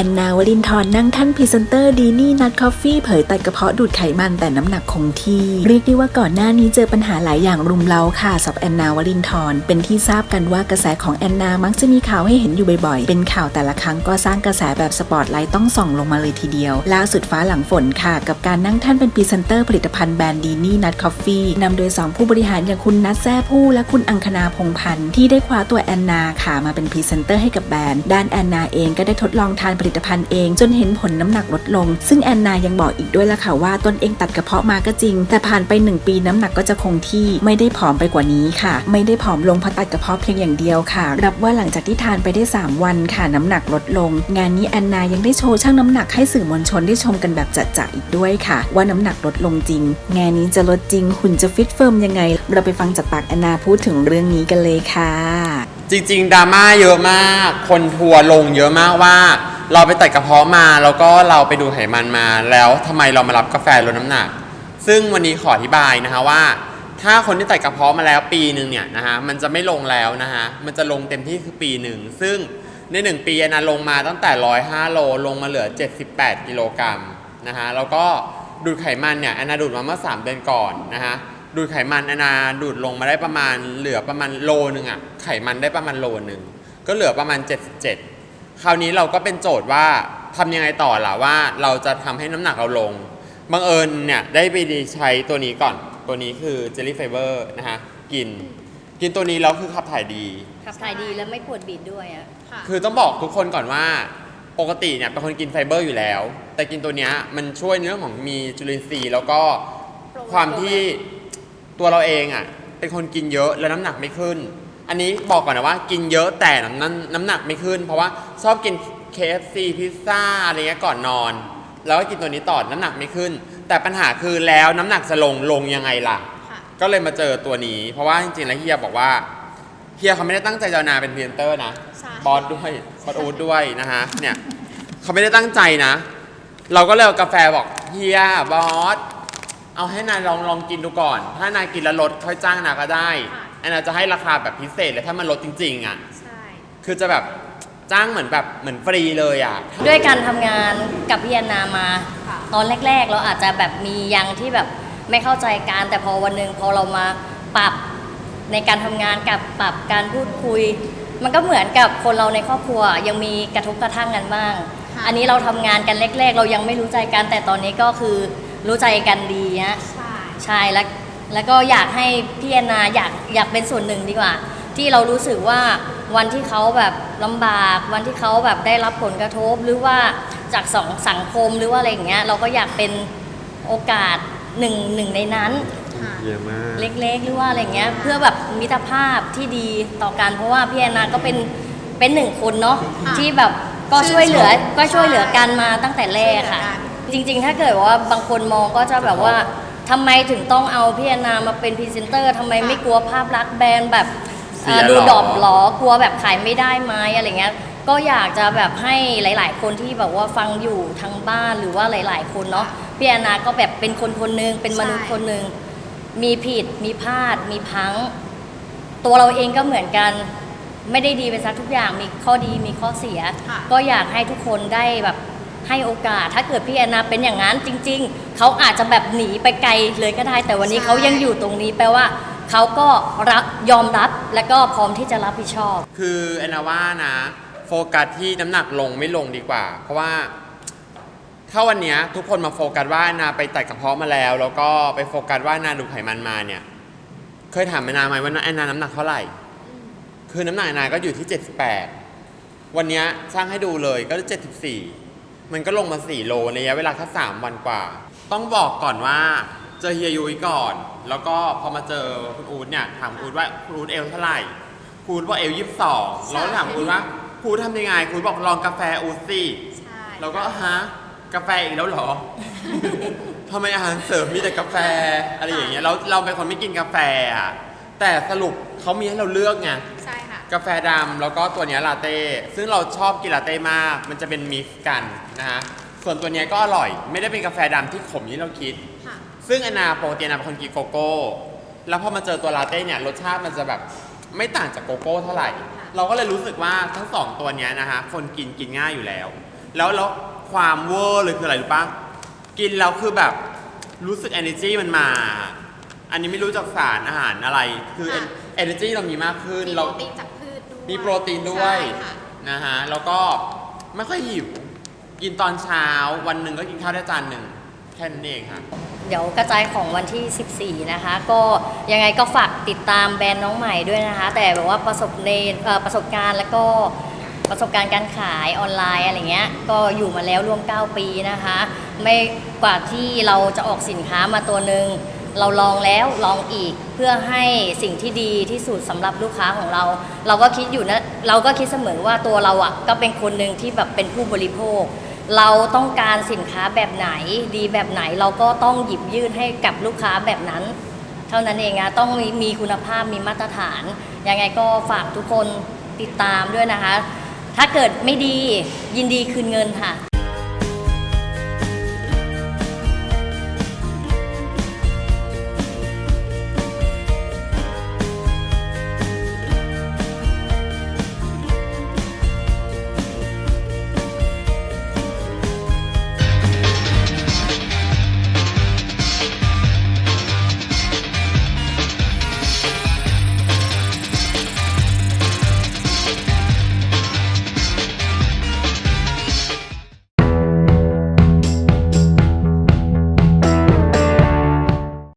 อนนาวลินทร์นั่งท่านพรีเซนเตอร์ดีนี่นัดคอฟฟี่เผยตัดกระเพาะดูดไขมันแต่น้ำหนักคงที่ เรียกได้ว่าก่อนหน้านี้เจอปัญหาหลายอย่างรุมเร้าค่ะสำหรับแอนนาวลินทร์เป็นที่ทราบกันว่ากระแสของแอนนามักจะมีข่าวให้เห็นอยู่บ่อยๆ เป็นข่าวแต่ละครั้งก็สร้างกระแสแบบสปอตไลท์ต้องส่องลงมาเลยทีเดียว ล่าสุดฟ้าหลังฝนค่ะ กับการนั่งท่านเป็นพรีเซนเตอร์ผลิตภัณฑ์แบรนด์ดีนี่นัดคอฟฟี่นำโดยสองผู้บริหารอย่างคุณนัทแซ่ผู้และคุณอังคณาพงพันธ์ที่ได้คว้าตัวแอนนาค่ะมาเป็นพรีเซนเตอร์ให้กับแบรนด์ด้านแอนนาเองก็ได้ทดลองทานผลิตภัณฑ์เอง จนเห็นผลน้ำหนักลดลง ซึ่งแอนนายังบอกอีกด้วยล่ะค่ะว่าตนเองตัดกระเพาะมาก็จริง แต่ผ่านไป 1 ปีน้ำหนักก็จะคงที่ไม่ได้ผอมไปกว่านี้ค่ะ ไม่ได้ผอมลงเพราะตัดกระเพาะเพียงอย่างเดียวค่ะ รับว่าหลังจากที่ทานไปได้ 3 วันค่ะน้ำหนักลดลง งานนี้แอนนายังได้โชว์ชั่งน้ำหนักให้สื่อมวลชนได้ชมกันแบบจัดๆอีกด้วยค่ะ ว่าน้ำหนักลดลงจริง งานนี้จะลดจริงหุ่นจะฟิตเฟิร์มยังไง เราไปฟังจากปากแอนนาพูดถึงเรื่องนี้กันเลยค่ะ จริงๆดราม่าเยอะมาก คนทัวร์ลงเยอะมากว่า เราไปตัดกระเพาะมาแล้วก็เราไปดูไขมันมา แล้วทำไมเรามารับกาแฟลดน้ำหนัก ซึ่งวันนี้ขออธิบายนะคะว่า ถ้าคนที่ตัดกระเพาะมาแล้วปีหนึ่งเนี่ยนะคะมันจะไม่ลงแล้วนะคะมันจะลงเต็มที่คือปีหนึ่งซึ่งในหนึ่งปีอนนาลงมาตั้งแต่105โลลงมาเหลือ 78กิโลกรัมนะคะแล้วก็ดูดไขมันเนี่ยอนาดูดมาเมื่อ 3 เดือนก่อนนะคะดูดไขมันอนาดูดลงมาได้ประมาณเหลือประมาณโลนึงอะไขมันได้ประมาณโลนึงก็เหลือประมาณ 77 คราวนี้เราก็เป็นโจทย์ว่าทำยังไงต่อล่ะว่าเราจะทำให้น้ำหนักเราลง บังเอิญเนี่ยได้ไปใช้ตัวนี้ก่อน ตัวนี้คือ Jelly Fiber นะฮะกิน กินตัวนี้แล้วคือขับถ่ายดี ขับถ่ายดีแล้วไม่ปวดบีดด้วยอะคือต้องบอกทุกคนก่อนว่าปกติเนี่ยเป็นคนกินไฟเบอร์อยู่แล้ว แต่กินตัวเนี้ยมันช่วยในเรื่องของมีจุลินทรีย์แล้วก็ความที่ตัวเราเองอะเป็นคนกินเยอะแล้วน้ำหนักไม่ขึ้น อันนี้บอกก่อนนะว่า กินเยอะแต่น้ำน้ำน้ำหนักไม่ขึ้น เพราะว่าชอบกิน KFC พิซซ่าอะไรเงี้ยก่อนนอน แล้วก็กินตัวนี้ต่อน้ำหนักไม่ขึ้น แต่ปัญหาคือแล้วน้ำหนักจะลงลงยังไงล่ะ ค่ะ ก็เลยมาเจอตัวนี้ เพราะว่าจริงๆแล้วเฮียบอกว่าเฮียเขาไม่ได้ตั้งใจจะเอานาเป็นพรีเซนเตอร์นะใช่ บอสด้วยบอสอูดด้วยนะฮะเนี่ยเขาไม่ได้ตั้งใจนะ เราก็เลยเอากาแฟบอกเฮียบอสเอาให้นายลองลองกินดูก่อน ถ้านายกินแล้วลดค่อยจ้างนาก็ได้ อันนาจะให้ราคาแบบพิเศษเลยถ้ามันลดจริงๆอะใช่ คือจะแบบจ้างเหมือนแบบเหมือนฟรีเลยอะ ด้วยการทำงานกับพี่แอนนามา ค่ะ ตอนแรก ๆ เราอาจจะแบบมียังที่แบบไม่เข้าใจกันแต่พอวันหนึ่งพอเรามาปรับในการทำงานกับปรับการพูดคุย มันก็เหมือนกับคนเราในครอบครัวยังมีกระทบกระทั่งกันบ้าง ค่ะ อันนี้เราทำงานกันแรก ๆ เรายังไม่รู้ใจกันแต่ตอนนี้ก็คือรู้ใจกันดีนะ ใช่ ใช่แล้ว แล้วก็อยากให้พี่แอนนาอยากอยากเป็นส่วนหนึ่งดีกว่า ที่เรารู้สึกว่าวันที่เขาแบบลำบาก วันที่เขาแบบได้รับผลกระทบหรือว่าจากสองสังคมหรือว่าอะไรอย่างเงี้ยเราก็อยากเป็นโอกาสหนึ่งหนึ่งในนั้นค่ะเยอะมาก เล็กๆ หรือว่าอะไรเงี้ยเพื่อแบบมิตรภาพที่ดีต่อกันเพราะว่าพี่แอนนาก็เป็นเป็นหนึ่งคนเนาะค่ะที่แบบก็ช่วยเหลือชื่นชมก็ช่วยเหลือกันมาตั้งแต่แรกค่ะ ช่วยเหลือกัจริง ๆ ถ้าเกิดว่าบางคนมองก็จะแบบว่า ทำไมถึงต้องเอาพี่แอนนามาเป็นพรีเซนเตอร์ทำไมไม่กลัวภาพลักษณ์แบรนด์แบบเสียอ่าดูหรอดอบหรอกลัวแบบขายไม่ได้ไหมอะไรเงี้ย ก็อยากจะแบบให้หลาย ๆ คนที่แบบว่าฟังอยู่ทางบ้านหรือว่าหลาย ๆ คนเนาะพี่แอนนาก็แบบเป็นคนคนหนึงเป็นมนุษย์ใช่ คนหนึ่งมีผิดมีพลาด มีพลัง ตัวเราเองก็เหมือนกัน ไม่ได้ดีไปสักทุกอย่างมีข้อดีมีข้อเสีย ค่ะ ก็อยากให้ทุกคนได้แบบ ให้โอกาส ถ้าเกิดพี่แอนนาเป็นอย่างนั้นจริง ๆ เขาอาจจะแบบหนีไปไกลเลยก็ได้ แต่วันนี้เขายังอยู่ตรงนี้แปลว่าเขาก็รับยอมรับและก็พร้อมที่จะรับผิดชอบ คือแอนนาว่านะโฟกัสที่น้ำหนักลงไม่ลงดีกว่า เพราะว่า ถ้าวันเนี้ยทุกคนมาโฟกัสว่าแอนนาไปตัดกระเพาะมาแล้ว แล้วก็ไปโฟกัสว่าแอนนาดูดไขมันมาเนี่ย เคยถามแอนนาไหมว่าแอนนาน้ำหนักเท่าไหร่ คือน้ำหนักแอนนาก็อยู่ที่ 78 วันเนี้ยช่างให้ดูเลยก็74 มันก็ลงมา 4 โลในระยะเวลาแค่3วันกว่า ต้องบอกก่อนว่าเจอเฮียยุ้ยก่อน แล้วก็พอมาเจอคุณอู๊ดเนี่ยถามคุณอู๊ดว่าคุณอู๊ดเอลเท่าไหร่คุณอู๊ดบอกเอลยี่สิบสองแล้วถามคุณอู๊ดว่าคุณอู๊ดทำยังไงคุณอู๊ดบอกลองกาแฟอู๊ดสิใช่แล้วก็ฮะกาแฟอีกแล้วเหรอ ทำไมอาหารเสริมมีแต่กาแฟอะไรอย่างเงี้ยเราเราเป็นคนไม่กินกาแฟอะแต่สรุปเขามีให้เราเลือกไง ใช่ค่ะ กาแฟดำแล้วก็ตัวเนี้ยลาเต้ ซึ่งเราชอบกินลาเต้มาก มันจะเป็นมิกซ์กันนะฮะ ส่วนตัวเนี้ยก็อร่อย ไม่ได้เป็นกาแฟดำที่ขมที่เราคิด ค่ะ ซึ่งอนาปกติอนาเป็นคนกินโกโก้ แล้วพอมาเจอตัวลาเต้เนี่ยรสชาติมันจะแบบไม่ต่างจากโกโก้เท่าไหร่ เราก็เลยรู้สึกว่าทั้งสองตัวเนี้ยนะฮะคนกินกินง่ายอยู่แล้ว แล้วแล้วความเวอร์เลยคืออะไรรู้ปะกินแล้วคือแบบรู้สึก energy มันมา อันนี้ไม่รู้จากสารอาหารอะไร คือ ค่ะ energy เรามีมากขึ้น มีโปเรา รตีนจากพืชด้วย มีโปรตีนด้วยใช่ค่ะ นะฮะแล้วก็ไม่ค่อยหิว กินตอนเช้าวันหนึ่งก็กินข้าวได้จานหนึ่งแค่นั้นเองค่ะ เดี๋ยวกระจายของวันที่ 14 นะคะ ก็ยังไงก็ฝากติดตามแบรนด์น้องใหม่ด้วยนะคะ แต่แบบว่าประสบในเอ่อประสบการณ์แล้วก็ประสบการณ์การขายออนไลน์อะไรเงี้ย ก็อยู่มาแล้วรวม 9 ปีนะคะ ไม่กว่าที่เราจะออกสินค้ามาตัวหนึ่งเราลองแล้วลองอีกเพื่อให้สิ่งที่ดีที่สุดสำหรับลูกค้าของเรา เราก็คิดอยู่นะเราก็คิดเสมอว่าตัวเราอะก็เป็นคนหนึ่งที่แบบเป็นผู้บริโภค เราต้องการสินค้าแบบไหนดีแบบไหนเราก็ต้องหยิบยื่นให้กับลูกค้าแบบนั้น เท่านั้นเองนะต้องมมีคุณภาพมีมาตรฐานยังไงก็ฝากทุกคนติดตามด้วยนะคะ ถ้าเกิดไม่ดียินดีคืนเงินค่ะ